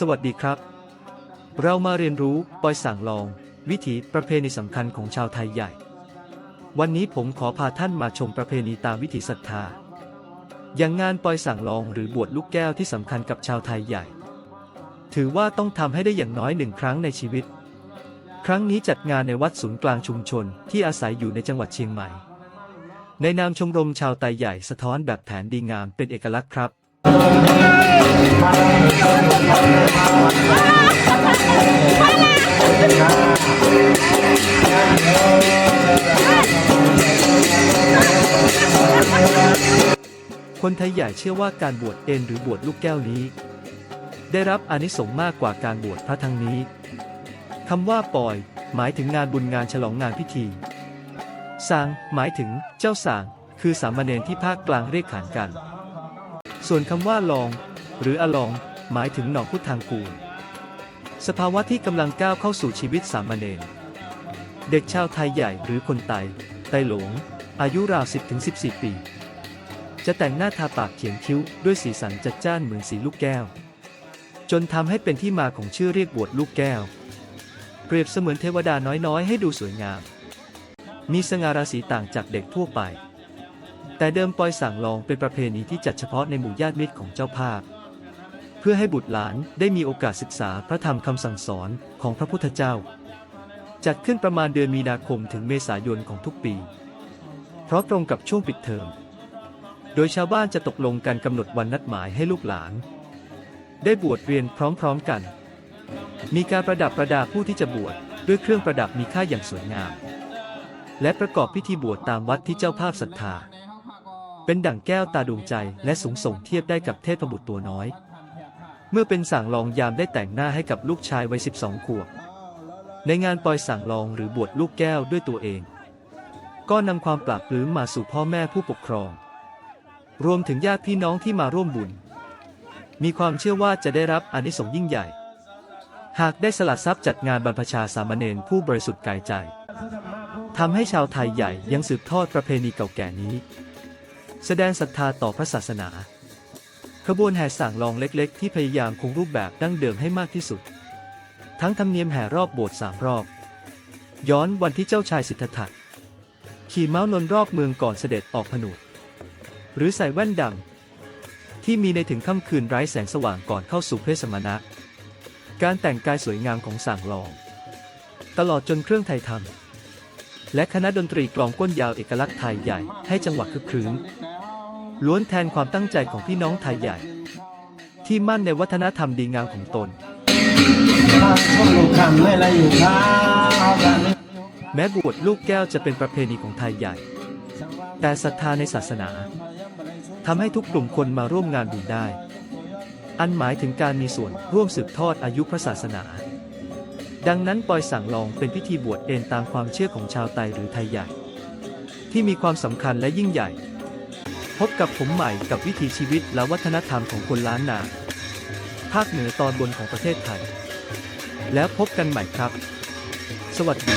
สวัสดีครับ เรามาเรียนรู้ปอยสั่งลอง วิถีประเพณีสำคัญของชาวไทยใหญ่ วันนี้ผมขอพาท่านมาชมประเพณีตามวิถีศรัทธา อย่างงานปอยสั่งลองหรือบวชลูกแก้วที่สำคัญกับชาวไทยใหญ่ ถือว่าต้องทำให้ได้อย่างน้อยหนึ่งครั้งในชีวิต ครั้งนี้จัดงานในวัดศูนย์กลางชุมชนที่อาศัยอยู่ในจังหวัดเชียงใหม่ ในนามชมรมชาวไทยใหญ่สะท้อนแบบแผนดีงามเป็นเอกลักษณ์ครับ คนไทยใหญ่เชื่อว่าการบวชเอนหรือบวชลูกแก้วนี้ ได้รับอานิสงส์มากกว่าการบวชพระทั้งนี้คำว่าปอย หมายถึงงานบุญงานฉลองงานพิธีสางหมายถึงเจ้าสาง คือสามเณรที่ภาคกลางเรียกขานกัน ส่วนคำว่าลอง หรืออลอง หมายถึงหนองพุทธทางกูล สภาวะที่กำลังก้าวเข้าสู่ชีวิตสามเณรเด็กชาวไทยใหญ่หรือคนไตไตหลง อายุราว 10-14 ปี จะแต่งหน้าทาปากเขียนคิ้วด้วยสีสันจัดจ้านเหมือนสีลูกแก้ว จนทำให้เป็นที่มาของชื่อเรียกบวชลูกแก้ว เปรียบเสมือนเทวดาน้อยๆ ให้ดูสวยงาม มีสง่าราศีต่างจากเด็กทั่วไป แต่เดิมปอยสั่งลองเป็นประเพณีที่จัดเฉพาะในหมู่ญาติมิตรของเจ้าภาพ เพื่อให้บุตรหลานได้มีโอกาสศึกษาพระธรรมคำสั่งสอนของพระพุทธเจ้า จัดขึ้นประมาณเดือนมีนาคมถึงเมษายนของทุกปี เพราะตรงกับช่วงปิดเทอม โดยชาวบ้านจะตกลงกันกำหนดวันนัดหมายให้ลูกหลาน ได้บวชเรียนพร้อมๆกัน มีการประดับประดาผู้ที่จะบวชด้วยเครื่องประดับมีค่าอย่างสวยงาม และประกอบพิธีบวชตามวัดที่เจ้าภาพศรัทธา เป็นดั่งแก้วตาดวงใจและสูงส่งเทียบได้กับเทพบุตรตัวน้อย เมื่อเป็นสั่งลองยามได้แต่งหน้าให้กับลูกชายวัย12 ขวบ ในงานปอยสั่งลองหรือบวชลูกแก้วด้วยตัวเอง ก็นำความปราบปลื้มมาสู่พ่อแม่ผู้ปกครอง รวมถึงญาติพี่น้องที่มาร่วมบุญ มีความเชื่อว่าจะได้รับอานิสงส์ยิ่งใหญ่ หากได้สละทรัพย์จัดงานบรรพชาสามเณรผู้บริสุทธิ์กายใจทำให้ชาวไทยใหญ่ยังสืบทอดประเพณีเก่าแก่นี้ แสดงศรัทธาต่อพระศาสนา ขบวนแห่สั่งลองเล็กๆ ที่พยายามคงรูปแบบดั้งเดิมให้มากที่สุด ทั้งธรรมเนียมแห่รอบโบสถ์สามรอบ ย้อนวันที่เจ้าชายสิทธัตถะขี่ม้านนรอบเมืองก่อนเสด็จออกผนวด หรือใส่แว่นดำที่มีในถึงค่ำคืนไร้แสงสว่างก่อนเข้าสู่เพศสมณะ การแต่งกายสวยงามของสั่งลอง ตลอดจนเครื่องไทยทำและคณะดนตรีกลองก้นยาวเอกลักษณ์ไทยใหญ่ให้จังหวะคึกครื้น ล้วนแทนความตั้งใจของพี่น้องไทยใหญ่ ที่มั่นในวัฒนธรรมดีงามของตนทางช่องลูกคำไม่บแม้บวชลูกแก้วจะเป็นประเพณีของไทยใหญ่ แต่ศรัทธาในศาสนาทำให้ทุกกลุ่มคนมาร่วมงานบุญได้ อันหมายถึงการมีส่วนร่วมสืบทอดอายุพระศาสนา ดังนั้นปอยสั่งลองเป็นพิธีบวชเอนตามความเชื่อของชาวไตหรือไทยใหญ่ ที่มีความสำคัญและยิ่งใหญ่ พบกับผมใหม่กับวิถีชีวิตและวัฒนธรรมของคนล้านนา ภาคเหนือตอนบนของประเทศไทย แล้วพบกันใหม่ครับ สวัสดี